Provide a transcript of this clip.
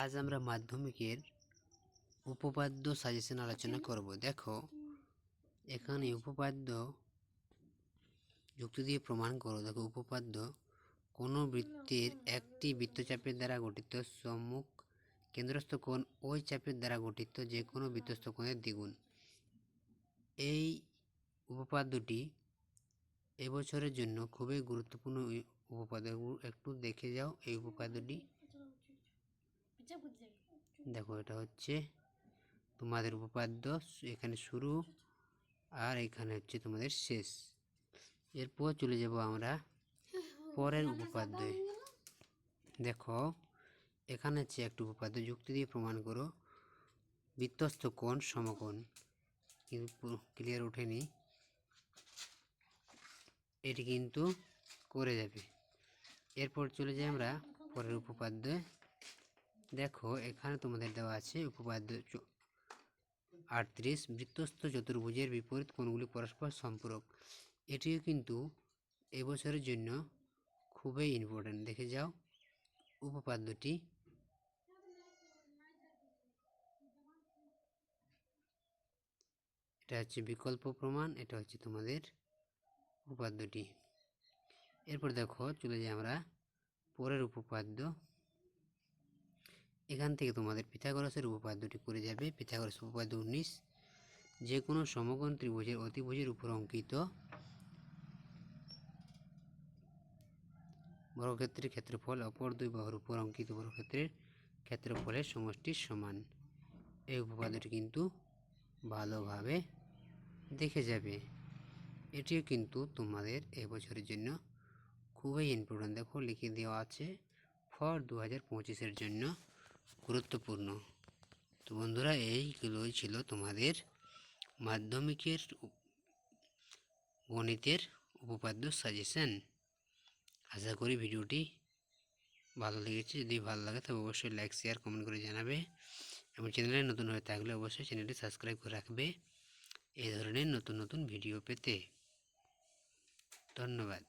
আজ আমরা মাধ্যমিকের উপপাদ্য সাজেশন আলোচনা করব। দেখো এখানে উপপাদ্য যুক্তি দিয়ে প্রমাণ করো। দেখো উপপাদ্য কোনো বৃত্তের একটি বৃত্তচাপের দ্বারা গঠিত সম্মুখ কেন্দ্রস্থ কোণ ওই চাপের দ্বারা গঠিত যে কোনো বৃত্তস্থ কোণের দ্বিগুণ। এই উপপাদ্যটি এবছরের জন্য খুবই গুরুত্বপূর্ণ উপপাদ্য। একটু দেখে যাও এই উপপাদ্যটি দেখো, এটা হচ্ছে তোমাদের উপপাদ্য এখানে শুরু আর এখানে হচ্ছে তোমাদের শেষ। এরপর চলে যাব আমরা পরের উপপাদ্যে। দেখো, এখানে হচ্ছে একটি উপপাদ্য যুক্তি দিয়ে প্রমাণ করো। বৃত্তস্থ কোণ, সমকোণ। কিন্তু ক্লিয়ার ওঠেনি। এটি কিন্তু করে যাবে। এরপর চলে যাই আমরা পরের উপপাদ্যে। দেখো, এখানে তোমাদের দেওয়া আছে উপপাদ্য আটত্রিশ, বৃত্তস্থ চতুর্ভুজের বিপরীত কোণগুলি পরস্পর সম্পূরক। এটিও কিন্তু এবছরের জন্য খুবই ইম্পর্ট্যান্ট দেখে যাও, উপপাদ্যটি। এটা হচ্ছে বিকল্প প্রমাণ, এটা হচ্ছে তোমাদের উপপাদ্যটি। এরপর দেখো, চলে যাই আমরা পরের উপপাদ্য। এখান থেকে তোমাদের পিথাগোরাসের উপপাদ্যটি করে যাবে। পিথাগোরাস উপপাদ্য উনিশ। যে কোনো সমকোণ ত্রিভুজের অতিভুজের উপর অঙ্কিত বর্গক্ষেত্রের ক্ষেত্রফল, অপর দুই বাহুর উপর অঙ্কিত বর্গক্ষেত্রের ক্ষেত্রফলের সমষ্টির সমান। এই উপপাদ্যটি কিন্তু ভালোভাবে দেখে যাবে। এটিও কিন্তু তোমাদের এবছরের জন্য খুবই ইম্পর্টেন্ট দেখো, লিখে দেওয়া আছে ফর দু হাজার পঁচিশের জন্য গুরুত্বপূর্ণ। তো বন্ধুরা এইগুলোই ছিল তোমাদের মাধ্যমিকের গণিতের উপপাদ্য সাজেশন আশা করি ভিডিওটি ভালো লেগেছে। যদি ভালো লাগে, তবে অবশ্যই লাইক শেয়ার কমেন্ট করে জানাবে। এবং চ্যানেলে নতুন হয়ে থাকলে অবশ্যই চ্যানেলটি সাবস্ক্রাইব করে রাখবে। এই ধরনের নতুন নতুন ভিডিও পেতে। ধন্যবাদ।